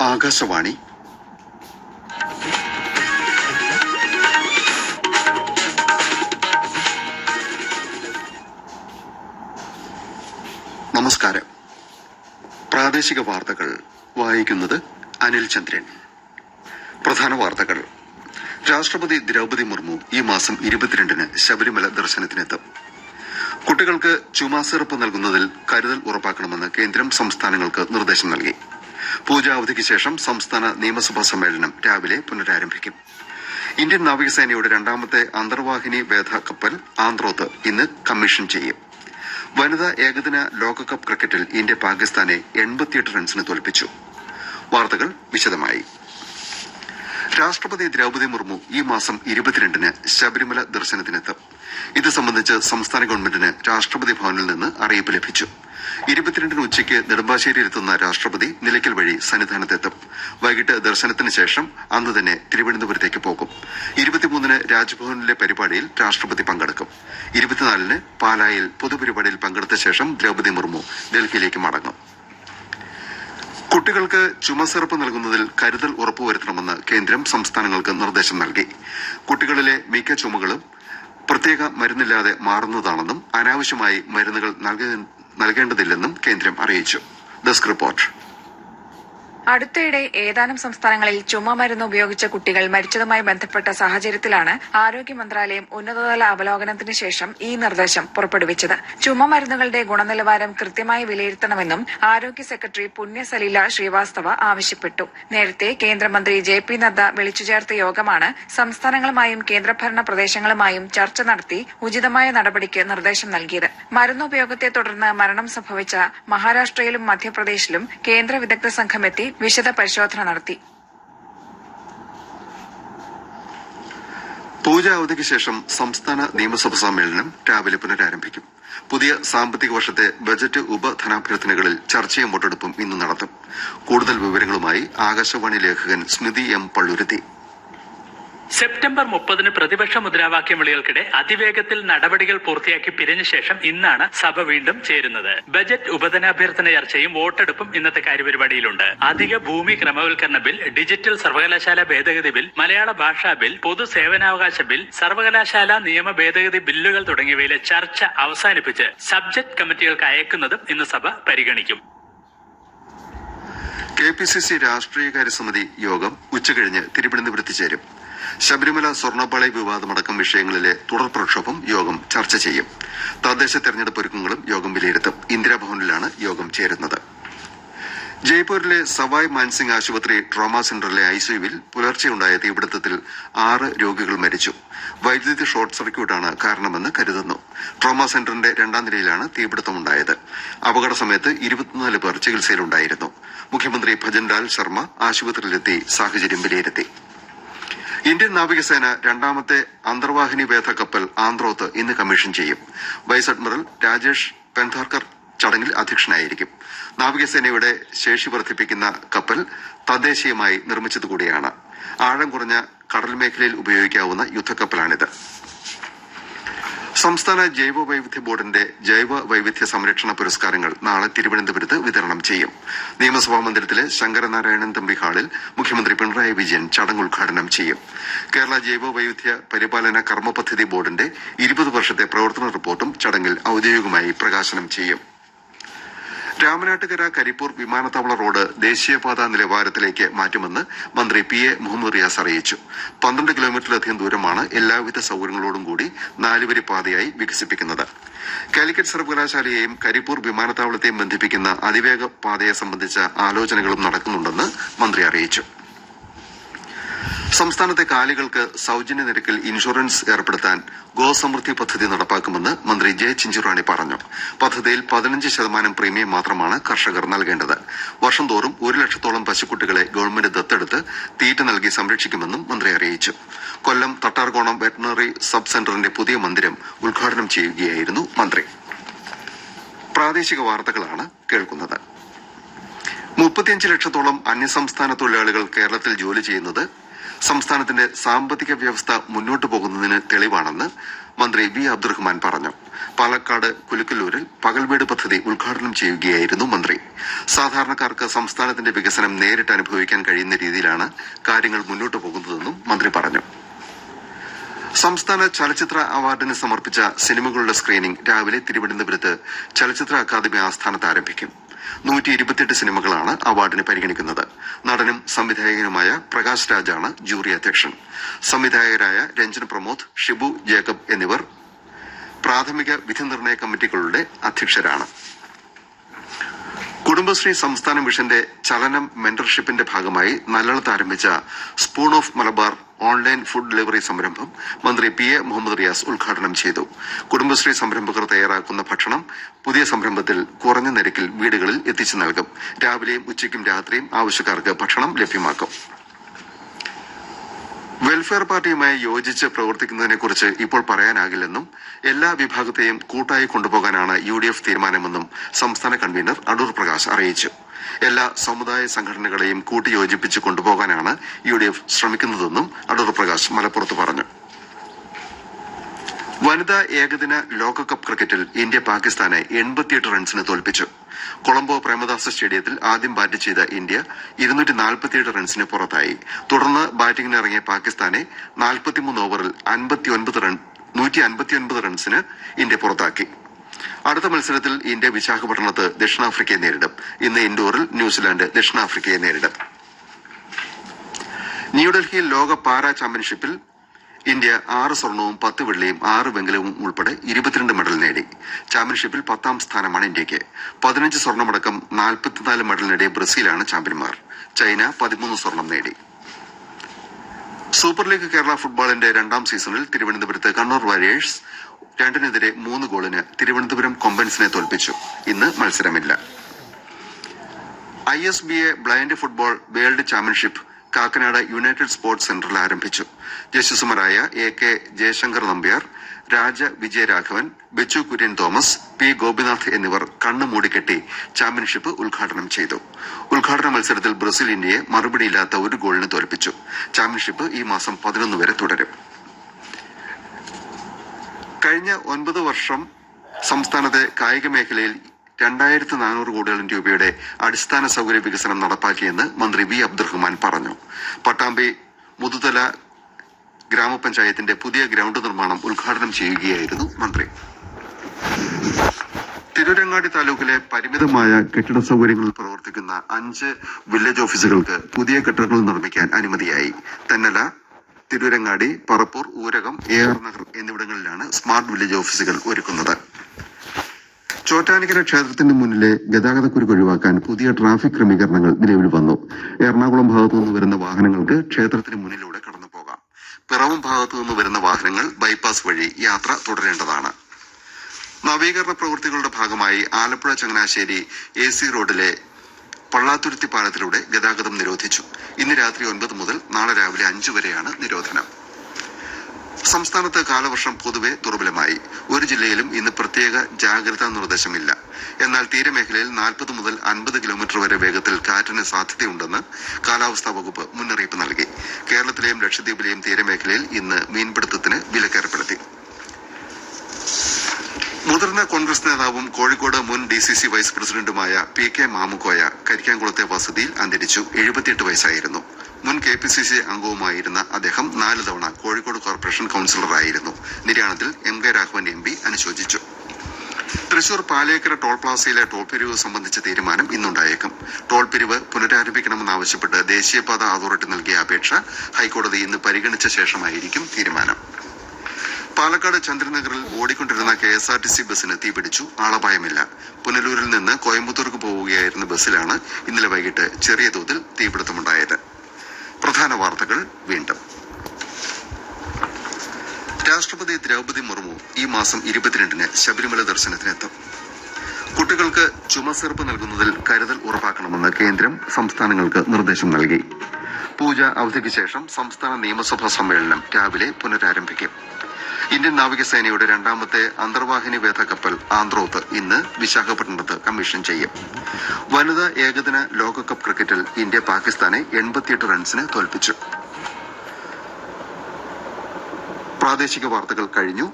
ആകാശവാണി. നമസ്കാരം. പ്രാദേശിക വാർത്തകൾ വായിക്കുന്നത് അനിൽ ചന്ദ്രൻ. പ്രധാന വാർത്തകൾ. രാഷ്ട്രപതി ദ്രൗപതി മുർമു ഈ മാസം ഇരുപത്തിരണ്ടിന് ശബരിമല ദർശനത്തിനെത്തും. കുട്ടികൾക്ക് ചുമ സിറപ്പ് നൽകുന്നതിൽ കരുതൽ ഉറപ്പാക്കണമെന്ന് കേന്ദ്രം സംസ്ഥാനങ്ങൾക്ക് നിർദ്ദേശം നൽകി. പൂജാവധിക്ക് ശേഷം സംസ്ഥാന നിയമസഭാ സമ്മേളനം രാവിലെ പുനരാരംഭിക്കും. ഇന്ത്യൻ നാവികസേനയുടെ രണ്ടാമത്തെ അന്തർവാഹിനി വേധ കപ്പൽ ആന്ത്രോത്ത് ഇന്ന് കമ്മീഷൻ ചെയ്യും. വനിതാ ഏകദിന ലോകകപ്പ് ക്രിക്കറ്റിൽ ഇന്ത്യ പാകിസ്ഥാനെ എൺപത്തിയെട്ട് റൺസിന് തോൽപ്പിച്ചു. വാർത്തകൾ വിശദമായി. രാഷ്ട്രപതി ദ്രൌപദി മുർമു ഈ മാസം ഇരുപത്തിരണ്ടിന് ശബരിമല ദർശനത്തിനെത്തും. ഇത് സംബന്ധിച്ച് സംസ്ഥാന ഗവൺമെന്റിന് രാഷ്ട്രപതി ഭവനിൽ നിന്ന് അറിയിപ്പ് ലഭിച്ചു. ഇരുപത്തിരണ്ടിന് ഉച്ചയ്ക്ക് നെടുമ്പാശ്ശേരിയിലെത്തുന്ന രാഷ്ട്രപതി നിലയ്ക്കൽ വഴി സന്നിധാനത്തെത്തും. വൈകിട്ട് ദർശനത്തിന് ശേഷം അന്ന് തന്നെ തിരുവനന്തപുരത്തേക്ക് പോകും. ഇരുപത്തിമൂന്നിന് രാജ്ഭവനിലെ പരിപാടിയിൽ രാഷ്ട്രപതി പങ്കെടുക്കും. ഇരുപത്തിനാലിന് പാലായിൽ പൊതുപരിപാടിയിൽ പങ്കെടുത്ത ശേഷം ദ്രൌപതി മുർമു ഡൽഹിയിലേക്ക് മടങ്ങും. കുട്ടികൾക്ക് ചുമസിറപ്പ് നൽകുന്നതിൽ കരുതൽ ഉറപ്പുവരുത്തണമെന്ന് കേന്ദ്രം സംസ്ഥാനങ്ങൾക്ക് നിർദ്ദേശം നൽകി. കുട്ടികളിലെ മിക്ക ചുമകളും പ്രത്യേക മരുന്നില്ലാതെ മാറുന്നതാണെന്നും അനാവശ്യമായി മരുന്നുകൾ നൽകേണ്ടതില്ലെന്നും കേന്ദ്രം അറിയിച്ചു. Desk report. അടുത്തിടെ ഏതാനും സംസ്ഥാനങ്ങളിൽ ചുമ മരുന്ന് ഉപയോഗിച്ച കുട്ടികൾ മരിച്ചതുമായി ബന്ധപ്പെട്ട സാഹചര്യത്തിലാണ് ആരോഗ്യ മന്ത്രാലയം ഉന്നതതല അവലോകനത്തിന് ശേഷം ഈ നിർദ്ദേശം പുറപ്പെടുവിച്ചത്. ചുമ മരുന്നുകളുടെ ഗുണനിലവാരം കൃത്യമായി വിലയിരുത്തണമെന്നും ആരോഗ്യ സെക്രട്ടറി പുണ്യ സലീല ശ്രീവാസ്തവ ആവശ്യപ്പെട്ടു. നേരത്തെ കേന്ദ്രമന്ത്രി ജെ പി നദ്ദ വിളിച്ചു ചേർത്ത യോഗമാണ് സംസ്ഥാനങ്ങളുമായും കേന്ദ്രഭരണ പ്രദേശങ്ങളുമായും ചർച്ച നടത്തി ഉചിതമായ നടപടിക്ക് നിർദ്ദേശം നൽകിയത്. മരുന്നുപയോഗത്തെ തുടർന്ന് മരണം സംഭവിച്ച മഹാരാഷ്ട്രയിലും മധ്യപ്രദേശിലും കേന്ദ്ര വിദഗ്ധ സംഘമെത്തി വിശദ പരിശോധന നടത്തി. പൂജ അവധിക്ക് ശേഷം സംസ്ഥാന നിയമസഭാ സമ്മേളനം രാവിലെ പുനരാരംഭിക്കും. പുതിയ സാമ്പത്തിക വർഷത്തെ ബജറ്റ് ഉപധനാഭ്യർത്ഥനകളിൽ ചർച്ചയും വോട്ടെടുപ്പും ഇന്ന് നടത്തും. കൂടുതൽ വിവരങ്ങളുമായി ആകാശവാണി ലേഖകൻ സ്മിതി എം പള്ളുരുത്തി. സെപ്റ്റംബർ മുപ്പതിന് പ്രതിപക്ഷ മുദ്രാവാക്യം വിളികൾക്കിടെ അതിവേഗത്തിൽ നടപടികൾ പൂർത്തിയാക്കി പിരിഞ്ഞ ശേഷം ഇന്നാണ് സഭ വീണ്ടും ചേരുന്നത്. ബജറ്റ് ഉപധനാഭ്യർത്ഥന ചർച്ചയും വോട്ടെടുപ്പും ഇന്നത്തെ കാര്യപരിപാടിയിലുണ്ട്. അധിക ഭൂമി ക്രമവൽക്കരണ ബിൽ ഡിജിറ്റൽ സർവകലാശാല ഭേദഗതി ബിൽ മലയാള ഭാഷാ ബിൽ പൊതു പൊതുസേവനാവകാശ ബിൽ സർവകലാശാല നിയമ ഭേദഗതി ബില്ലുകൾ തുടങ്ങിയവയിലെ ചർച്ച അവസാനിപ്പിച്ച് സബ്ജക്ട് കമ്മിറ്റികൾക്ക് അയക്കുന്നതും ഇന്ന് സഭ പരിഗണിക്കും. കെ പി സി സി രാഷ്ട്രീയകാര്യ സമിതി യോഗം ഉച്ചകഴിഞ്ഞ് തിരുവനന്തപുരത്ത് ചേരും. ശബരിമല സ്വർണപ്പാളി വിവാദമടക്കം വിഷയങ്ങളിലെ തുടർ പ്രക്ഷോഭം യോഗം ചർച്ച ചെയ്യും. തദ്ദേശ തെരഞ്ഞെടുപ്പ് ഒരുക്കങ്ങളും യോഗം വിലയിരുത്തും. ഇന്ദിരാഭവനിലാണ് യോഗം ചേരുന്നത്. ജയ്പൂരിലെ സവായ് മാൻസിംഗ് ആശുപത്രി ട്രോമാ സെന്ററിലെ ഐസിയുവിൽ പുലർച്ചെയുണ്ടായ തീപിടുത്തത്തിൽ ആറ് രോഗികൾ മരിച്ചു. വൈദ്യുതി ഷോർട്ട് സർക്യൂട്ടാണ് കാരണമെന്ന് കരുതുന്നു. ട്രോമാ സെന്ററിന്റെ രണ്ടാം നിലയിലാണ് തീപിടുത്തമുണ്ടായത്. അപകട സമയത്ത് ഇരുപത്തിനാല് പേർ ചികിത്സയിലുണ്ടായിരുന്നു. മുഖ്യമന്ത്രി ഭജൻലാൽ ശർമ്മ ആശുപത്രിയിലെത്തി സാഹചര്യം വിലയിരുത്തി. ഇന്ത്യൻ നാവികസേന രണ്ടാമത്തെ അന്തർവാഹിനി വേധ കപ്പൽ ആന്ത്രോത്ത് ഇന്ന് കമ്മീഷൻ ചെയ്യും. വൈസ് അഡ്മിറൽ രാജേഷ് പെൻധാർക്കർ ചടങ്ങിൽ അധ്യക്ഷനായിരിക്കും. നാവികസേനയുടെ ശേഷി വർദ്ധിപ്പിക്കുന്ന കപ്പൽ തദ്ദേശീയമായി നിർമ്മിച്ചതുകൂടിയാണ്. ആഴം കുറഞ്ഞ കടൽ മേഖലയിൽ ഉപയോഗിക്കാവുന്ന യുദ്ധക്കപ്പലാണിത്. സംസ്ഥാന ജൈവ വൈവിധ്യ ബോർഡിന്റെ ജൈവ വൈവിധ്യ സംരക്ഷണ പുരസ്കാരങ്ങൾ നാളെ തിരുവനന്തപുരത്ത് വിതരണം ചെയ്യും. നിയമസഭാ മന്ദിരത്തിലെ ശങ്കരനാരായണൻ തമ്പി ഹാളിൽ മുഖ്യമന്ത്രി പിണറായി വിജയൻ ചടങ്ങ് ഉദ്ഘാടനം ചെയ്യും. കേരള ജൈവ വൈവിധ്യ പരിപാലന കർമ്മ പദ്ധതി ബോർഡിന്റെ ഇരുപത് വർഷത്തെ പ്രവർത്തന റിപ്പോർട്ടും ചടങ്ങിൽ ഔദ്യോഗികമായി പ്രകാശനം ചെയ്യും. രാമനാട്ടുകര കരിപ്പൂർ വിമാനത്താവള റോഡ് ദേശീയപാത നിലവാരത്തിലേക്ക് മാറ്റുമെന്ന് മന്ത്രി പി എ മുഹമ്മദ് റിയാസ് അറിയിച്ചു. പന്ത്രണ്ട് കിലോമീറ്ററിലധികം ദൂരമാണ് എല്ലാവിധ സൌകര്യങ്ങളോടും കൂടി നാലുവരി പാതയായി വികസിപ്പിക്കുന്നത്. കാലിക്കറ്റ് സർവകലാശാലയെയും കരിപ്പൂർ വിമാനത്താവളത്തെയും ബന്ധിപ്പിക്കുന്ന അതിവേഗ പാതയെ സംബന്ധിച്ച ആലോചനകളും നടക്കുന്നുണ്ടെന്ന് മന്ത്രി അറിയിച്ചു. സംസ്ഥാനത്തെ കാലികൾക്ക് സൌജന്യ നിരക്കിൽ ഇൻഷുറൻസ് ഏർപ്പെടുത്താൻ ഗോസമൃദ്ധി പദ്ധതി നടപ്പാക്കുമെന്ന് മന്ത്രി ജെ ചിഞ്ചുറാണി പറഞ്ഞു. പദ്ധതിയിൽ പതിനഞ്ച് ശതമാനം പ്രീമിയം മാത്രമാണ് കർഷകർ നൽകേണ്ടത്. വർഷം തോറും ഒരു ലക്ഷത്തോളം പശുക്കുട്ടികളെ ഗവൺമെന്റ് ദത്തെടുത്ത് തീറ്റ നൽകി സംരക്ഷിക്കുമെന്നും മന്ത്രി അറിയിച്ചു. കൊല്ലം തട്ടാർകോണം വെറ്ററിനറി സബ് സെന്ററിന്റെ പുതിയ മന്ദിരം ഉദ്ഘാടനം ചെയ്യുകയായിരുന്നു മന്ത്രി. പ്രാദേശിക വാർത്തകളാണ് കേൾക്കുന്നത്. മുപ്പത്തിയഞ്ച് ലക്ഷത്തോളം അന്യസംസ്ഥാന തൊഴിലാളികൾ കേരളത്തിൽ ജോലി ചെയ്യുന്നത് സംസ്ഥാനത്തിന്റെ സാമ്പത്തിക വ്യവസ്ഥ മുന്നോട്ടു പോകുന്നതിന് തെളിവാണെന്ന് മന്ത്രി വി അബ്ദുറഹ്മാൻ പറഞ്ഞു. പാലക്കാട് കുലുക്കല്ലൂരിൽ പകൽവീട് പദ്ധതി ഉദ്ഘാടനം ചെയ്യുകയായിരുന്നു മന്ത്രി. സാധാരണക്കാർക്ക് സംസ്ഥാനത്തിന്റെ വികസനം നേരിട്ട് അനുഭവിക്കാൻ കഴിയുന്ന രീതിയിലാണ് കാര്യങ്ങൾ മുന്നോട്ടു പോകുന്നതെന്നും മന്ത്രി പറഞ്ഞു. സംസ്ഥാന ചലച്ചിത്ര അവാർഡിന് സമർപ്പിച്ച സിനിമകളുടെ സ്ക്രീനിംഗ് രാവിലെ തിരുവനന്തപുരത്ത് ചലച്ചിത്ര അക്കാദമി ആസ്ഥാനത്ത് ആരംഭിക്കും. നൂറ്റി ഇരുപത്തിയെട്ട് സിനിമകളാണ് അവാർഡിന് പരിഗണിക്കുന്നത്. നടനും സംവിധായകനുമായ പ്രകാശ് രാജാണ് ജൂറി അധ്യക്ഷൻ. സംവിധായകരായ രഞ്ജൻ പ്രമോദ് ഷിബു ജേക്കബ് എന്നിവർ പ്രാഥമിക വിധി നിർണയ കമ്മിറ്റികളുടെ അധ്യക്ഷരാണ്. കുടുംബശ്രീ സംസ്ഥാന മിഷന്റെ ചലനം മെന്റർഷിപ്പിന്റെ ഭാഗമായി നല്ലളത്ത് ആരംഭിച്ച spoon of Malabar online food delivery സംരംഭം മന്ത്രി പി എ മുഹമ്മദ് റിയാസ് ഉദ്ഘാടനം ചെയ്തു. കുടുംബശ്രീ സംരംഭകർ തയ്യാറാക്കുന്ന ഭക്ഷണം പുതിയ സംരംഭത്തിൽ കുറഞ്ഞ നിരക്കിൽ വീടുകളിൽ എത്തിച്ചു നൽകും. രാവിലെയും ഉച്ചയ്ക്കും രാത്രിയും ആവശ്യക്കാർക്ക് ഭക്ഷണം ലഭ്യമാക്കും. വെൽഫെയർ പാർട്ടിയുമായി യോജിച്ച് പ്രവർത്തിക്കുന്നതിനെക്കുറിച്ച് ഇപ്പോൾ പറയാനാകില്ലെന്നും എല്ലാ വിഭാഗത്തെയും കൂട്ടായി കൊണ്ടുപോകാനാണ് യു ഡി എഫ് തീരുമാനമെന്നും സംസ്ഥാന കൺവീനർ അടൂർ പ്രകാശ് അറിയിച്ചു. എല്ലാ സമുദായ സംഘടനകളെയും കൂട്ടിയോജിപ്പിച്ച് കൊണ്ടുപോകാനാണ് യു ഡി എഫ് ശ്രമിക്കുന്നതെന്നും അടൂർ പ്രകാശ് മലപ്പുറത്ത് പറഞ്ഞു. വനിതാ ഏകദിന ലോകകപ്പ് ക്രിക്കറ്റിൽ ഇന്ത്യ പാകിസ്ഥാനെ എൺപത്തിയെട്ട് റൺസിന് തോൽപ്പിച്ചു. കൊളംബോ പ്രേമദാസ സ്റ്റേഡിയത്തിൽ ആദ്യം ബാറ്റ് ചെയ്ത ഇന്ത്യ ഇരുന്നൂറ്റി നാൽപ്പത്തിയേഴ് റൺസിന് പുറത്തായി. തുടർന്ന് ബാറ്റിംഗിനിറങ്ങിയ പാകിസ്ഥാനെ നാൽപ്പത്തിമൂന്ന് ഓവറിൽ അൻപത്തിയൊൻപത് റൺസിന് ഇന്ത്യ പുറത്താക്കി. അടുത്ത മത്സരത്തിൽ ഇന്ത്യ വിശാഖപട്ടണത്ത് ദക്ഷിണാഫ്രിക്കയെ നേരിടും. ഇന്ന് ഇൻഡോറിൽ ന്യൂസിലാന്റ് ദക്ഷിണാഫ്രിക്കയെ നേരിടും. ന്യൂഡൽഹിയിൽ ലോക പാരാ ചാമ്പ്യൻഷിപ്പിൽ ഇന്ത്യ ആറ് സ്വർണവും പത്ത് വെള്ളിയും ആറ് വെങ്കലവും ഉൾപ്പെടെ ഇരുപത്തിരണ്ട് മെഡൽ നേടി. ചാമ്പ്യൻഷിപ്പിൽ പത്താം സ്ഥാനമാണ് ഇന്ത്യയ്ക്ക്. പതിനഞ്ച് സ്വർണമടക്കം നാൽപ്പത്തിനാല് മെഡൽ നേടിയ ബ്രസീലാണ് ചാമ്പ്യന്മാർ. ചൈന പതിമൂന്ന് സ്വർണം നേടി. സൂപ്പർ ലീഗ് കേരള ഫുട്ബോളിന്റെ രണ്ടാം സീസണിൽ തിരുവനന്തപുരത്ത് കണ്ണൂർ വാരിയേഴ്സ് രണ്ടിനെതിരെ മൂന്ന് ഗോളിന് തിരുവനന്തപുരം കൊമ്പൻസിനെ തോൽപ്പിച്ചു. ഇന്ന് മത്സരമില്ല. I S B A blind football world championship Kakkanad united sports സെന്ററിൽ ആരംഭിച്ചു. ജസ്റ്റിസുമാരായ A K Jayasankar Nambiar Raja Vijayaraghavan Bechu Kurian Thomas P Gopinath എന്നിവർ കണ്ണു മൂടിക്കെട്ടി ചാമ്പ്യൻഷിപ്പ് ഉദ്ഘാടനം ചെയ്തു. ഉദ്ഘാടന മത്സരത്തിൽ ബ്രസീൽ ഇന്ത്യയെ മറുപടിയില്ലാത്ത ഒരു ഗോളിന് തോൽപ്പിച്ചു. ചാമ്പ്യൻഷിപ്പ് ഈ മാസം പതിനൊന്ന് വരെ തുടരും. കഴിഞ്ഞ ഒൻപത് വർഷം സംസ്ഥാനത്തെ കായിക മേഖലയിൽ രണ്ടായിരത്തി നാനൂറ് കോടിയോളം രൂപയുടെ അടിസ്ഥാന സൗകര്യ വികസനം നടപ്പാക്കിയെന്ന് മന്ത്രി വി അബ്ദുറഹ്മാൻ പറഞ്ഞു. പട്ടാമ്പി മുതുതല ഗ്രാമപഞ്ചായത്തിന്റെ പുതിയ ഗ്രൗണ്ട് നിർമ്മാണം ഉദ്ഘാടനം ചെയ്യുകയായിരുന്നു മന്ത്രി. തിരൂരങ്ങാടി താലൂക്കിലെ പരിമിതമായ കെട്ടിട സൗകര്യങ്ങളിൽ പ്രവർത്തിക്കുന്ന അഞ്ച് വില്ലേജ് ഓഫീസുകൾക്ക് പുതിയ കെട്ടിടങ്ങൾ നിർമ്മിക്കാൻ അനുമതിയായി. തന്നല തിരൂരങ്ങാടി പറപ്പൂർ ഊരകം എ ആർ നഗർ എന്നിവിടങ്ങളിലാണ് സ്മാർട്ട് വില്ലേജ് ഓഫീസുകൾ ഒരുക്കുന്നത്. ചോറ്റാനിക്കര ക്ഷേത്രത്തിന് മുന്നിലെ ഗതാഗതക്കുരുക്ക് ഒഴിവാക്കാൻ പുതിയ ട്രാഫിക് ക്രമീകരണങ്ങൾ നിലവിൽ വന്നു. എറണാകുളം ഭാഗത്തു നിന്ന് വരുന്ന വാഹനങ്ങൾക്ക് ക്ഷേത്രത്തിന് മുന്നിലൂടെ കടന്നു പോകാം. പിറവം ഭാഗത്തു നിന്ന് വരുന്ന വാഹനങ്ങൾ ബൈപ്പാസ് വഴി യാത്ര തുടരേണ്ടതാണ്. നവീകരണ പ്രവൃത്തികളുടെ ഭാഗമായി ആലപ്പുഴ ചങ്ങനാശ്ശേരി എ സി റോഡിലെ പള്ളാത്തുരുത്തി പാലത്തിലൂടെ ഗതാഗതം നിരോധിച്ചു. ഇന്ന് രാത്രി ഒൻപത് മുതൽ നാളെ രാവിലെ അഞ്ചു വരെയാണ് നിരോധനം. സംസ്ഥാനത്ത് കാലവർഷം പൊതുവെ ദുർബലമായി. ഒരു ജില്ലയിലും ഇന്ന് പ്രത്യേക ജാഗ്രതാ നിർദ്ദേശമില്ല. എന്നാൽ തീരമേഖലയിൽ നാൽപ്പത് മുതൽ അൻപത് കിലോമീറ്റർ വരെ വേഗത്തിൽ കാറ്റിന് സാധ്യതയുണ്ടെന്ന് കാലാവസ്ഥാ വകുപ്പ് മുന്നറിയിപ്പ് നൽകി. കേരളത്തിലെയും ലക്ഷദ്വീപിലെയും തീരമേഖലയിൽ ഇന്ന് മീൻപിടുത്തത്തിന് വിലക്കേർപ്പെടുത്തി. മുതിർന്ന കോൺഗ്രസ് നേതാവും കോഴിക്കോട് മുൻ ഡി സി സി വൈസ് പ്രസിഡന്റുമായ പി കെ മാമുക്കോയ കരിക്കാംകുളത്തെ വസതിയിൽ അന്തരിച്ചു. എഴുപത്തിയെട്ട് വയസ്സായിരുന്നു. മുൻ കെ പി സി സി അംഗവുമായിരുന്ന അദ്ദേഹം നാല് തവണ കോഴിക്കോട് കോർപ്പറേഷൻ കൌൺസിലറായിരുന്നു. നിര്യാണത്തിൽ M K Raghavan M P അനുശോചിച്ചു. തൃശൂർ പാലേക്കര ടോൾ പ്ലാസയിലെ ടോൾ പിരിവ് സംബന്ധിച്ച തീരുമാനം ഇന്നുണ്ടായേക്കും. ടോൾ പിരിവ് പുനരാരംഭിക്കണമെന്നാവശ്യപ്പെട്ട് ദേശീയപാത അതോറിറ്റി നൽകിയ അപേക്ഷ ഹൈക്കോടതി ഇന്ന് പരിഗണിച്ച ശേഷമായിരിക്കും തീരുമാനം. പാലക്കാട് ചന്ദ്രനഗറിൽ ഓടിക്കൊണ്ടിരുന്ന K S R T C ബസ്സിന് തീപിടിച്ചു ആളപായമില്ല. പുനലൂരിൽ നിന്ന് കോയമ്പത്തൂർക്ക് പോവുകയായിരുന്ന ബസ്സിലാണ് ഇന്നലെ വൈകിട്ട് ചെറിയ തോതിൽ തീപിടുത്തമുണ്ടായത്. പ്രധാന വാർത്തകൾ വീണ്ടും. രാഷ്ട്രപതി ദ്രൗപദി മുർമു ഈ മാസം ഇരുപത്തിരണ്ടിന് ശബരിമല ദർശനത്തിനെത്തും. കുട്ടികൾക്ക് ചുമസെറുപ്പ് നൽകുന്നതിൽ കരുതൽ ഉറപ്പാക്കണമെന്ന് കേന്ദ്രം സംസ്ഥാനങ്ങൾക്ക് നിർദ്ദേശം നൽകി. പൂജ അവധിക്ക് ശേഷം സംസ്ഥാന നിയമസഭാ സമ്മേളനം രാവിലെ പുനരാരംഭിക്കും. ഇന്ത്യൻ നാവികസേനയുടെ രണ്ടാമത്തെ അന്തർവാഹിനി വേധ കപ്പൽ ആന്ത്രോത്ത് ഇന്ന് വിശാഖപട്ടണത്ത് കമ്മീഷൻ ചെയ്യും. വനിതാ ഏകദിന ലോകകപ്പ് ക്രിക്കറ്റിൽ ഇന്ത്യ പാകിസ്ഥാനെ എൺപത്തിയെട്ട് റൺസിന് തോൽപ്പിച്ചു. പ്രാദേശിക വാർത്തകൾ കഴിഞ്ഞു.